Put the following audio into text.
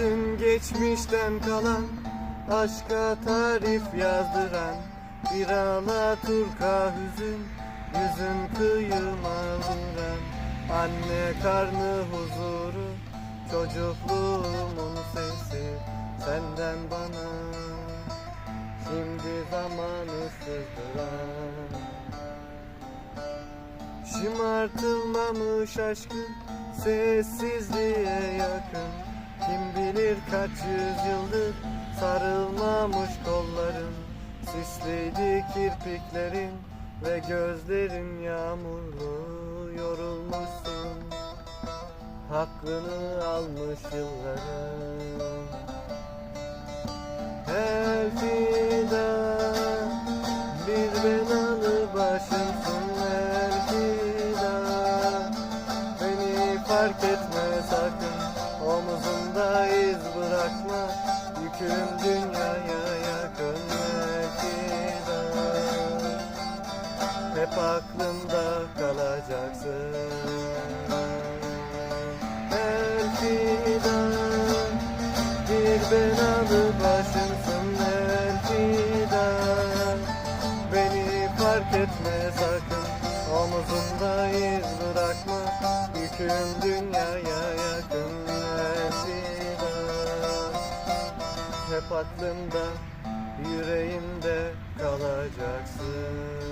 Hüzün geçmişten kalan Aşka tarif yazdıran Bir Alaturka hüzün Yüzün kıyıma vuran Anne karnı huzuru Çocukluğumun sesi Senden bana. Şimdi zamanı sızdıran Şımartılmamış aşkın sessizliğe yakın bilir kaç yüzyıldır sarılmamış kolların Sisliydi kirpiklerin ve gözlerin yağmurlu yorulmuşsun. Hakkını almış yılların Elfida Yükün dünyaya yakın Elfida Hep aklımda kalacaksın. Elfida bir belalı başımsın Elfida Beni fark etme sakın. Omuzunda iz bırakma. Yüküm dünyaya Hep aklımda Yüreğimde kalacaksın